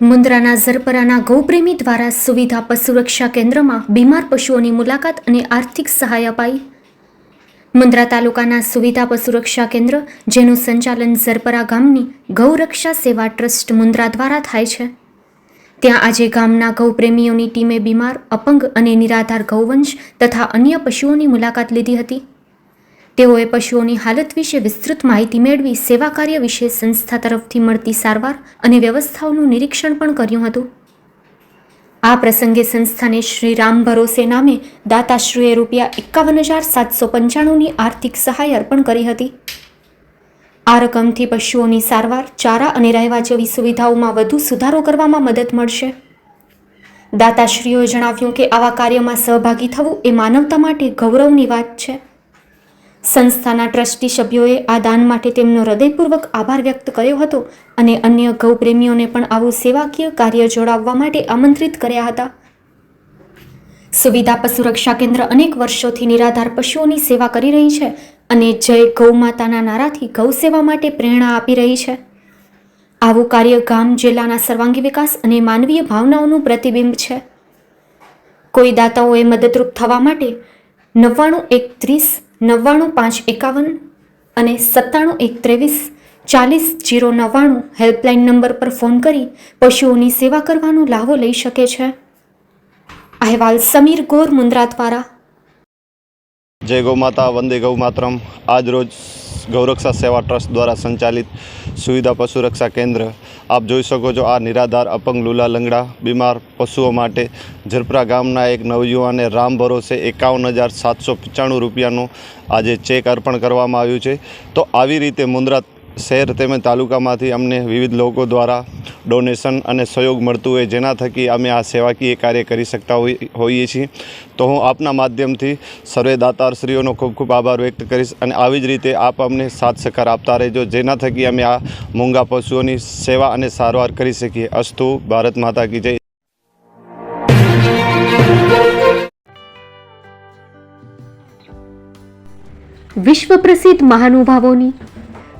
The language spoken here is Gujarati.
મુન્દ્રાના ઝરપરાના ગૌપ્રેમી દ્વારા સુવિધા પશુરક્ષા કેન્દ્રમાં બીમાર પશુઓની મુલાકાત અને આર્થિક સહાય અપાઈ. મુન્દ્રા તાલુકાના સુવિધા પશુરક્ષા કેન્દ્ર, જેનું સંચાલન ઝરપરા ગામની ગૌરક્ષા સેવા ટ્રસ્ટ મુન્દ્રા દ્વારા થાય છે. ત્યાં આજે ગામના ગૌપ્રેમીઓની ટીમે બીમાર, અપંગ અને નિરાધાર ગૌવંશ તથા અન્ય પશુઓની મુલાકાત લીધી હતી. તેઓએ પશુઓની હાલત વિશે વિસ્તૃત માહિતી મેળવી સેવા કાર્ય વિશે સંસ્થા તરફથી મળતી સારવાર અને વ્યવસ્થાઓનું નિરીક્ષણ પણ કર્યું હતું. આ પ્રસંગે સંસ્થાને શ્રી રામ ભરોસે નામે દાતાશ્રીએ રૂપિયા એકાવન હજાર સાતસો પંચાણુંની આર્થિક સહાય અર્પણ કરી હતી. આ રકમથી પશુઓની સારવાર, ચારા અને રહેવા જેવી સુવિધાઓમાં વધુ સુધારો કરવામાં મદદ મળશે. દાતાશ્રીઓએ જણાવ્યું કે આવા કાર્યમાં સહભાગી થવું એ માનવતા માટે ગૌરવની વાત છે. સંસ્થાના ટ્રસ્ટી સભ્યોએ આ દાન માટે તેમનો હૃદયપૂર્વક આભાર વ્યક્ત કર્યો હતો અને અન્ય ગૌપ્રેમીઓને પણ આવું સેવાકીય કાર્ય જોડાવવા માટે આમંત્રિત કર્યા હતા. સુવિધા પશુરક્ષા કેન્દ્ર અનેક વર્ષોથી નિરાધાર પશુઓની સેવા કરી રહી છે અને જય ગૌ માતાના નારાથી ગૌ સેવા માટે પ્રેરણા આપી રહી છે. આવું કાર્ય ગામ, જિલ્લાના સર્વાંગી વિકાસ અને માનવીય ભાવનાઓનું પ્રતિબિંબ છે. કોઈ દાતાઓએ મદદરૂપ થવા માટે નવ્વાણું એક ત્રીસ નવ્વાણું પાંચ એકાવન અને સત્તાણું એક ત્રેવીસ ચાલીસ જીરો નવ્વાણું હેલ્પલાઇન નંબર પર ફોન કરી પશુઓની સેવા કરવાનો લાહો લઈ શકે છે. અહેવાલ સમીર ગોર મુન્દ્રા દ્વારા જય ગૌ માતા, વંદે ગૌ માતરમ. રોજ ગૌરક્ષા સેવા ટ્રસ્ટ દ્વારા સંચાલિત સુવિધા પશુ રક્ષા કેન્દ્ર. આપ જોઈ શકો છો આ નિરાધાર, અપંગ, લુલા લંગડા, બીમાર પશુઓ માટે ઝરપરા ગામના એક નવયુવાને રામ ભરોસે એકાવન હજાર સાતસો પંચાણું રૂપિયાનું આજે ચેક અર્પણ કરવામાં આવ્યું છે. તો આવી રીતે મુન્દ્રા શહેર તેમજ તાલુકામાંથી અમને વિવિધ લોકો દ્વારા ડોનેશન અને સહયોગ મળતું હોય જેના થકી અમે આ સેવાકીય કાર્ય કરી શકતા હોઈ- હોઈએ છીએ. તો હું આપના માધ્યમથી સર્વે દાતારશ્રીઓનો ખૂબ ખૂબ આભાર વ્યક્ત કરીશ અને આવી જ રીતે આપ અમને સાથ સહકાર આપતા રહેજો, જેના થકી અમે આ મૂંગા પશુઓની સેવા અને સારવાર કરી શકીએ. અસ્તુ, ભારત માતા કી જય. વિશ્વ પ્રસિદ્ધ મહાનુભાવોની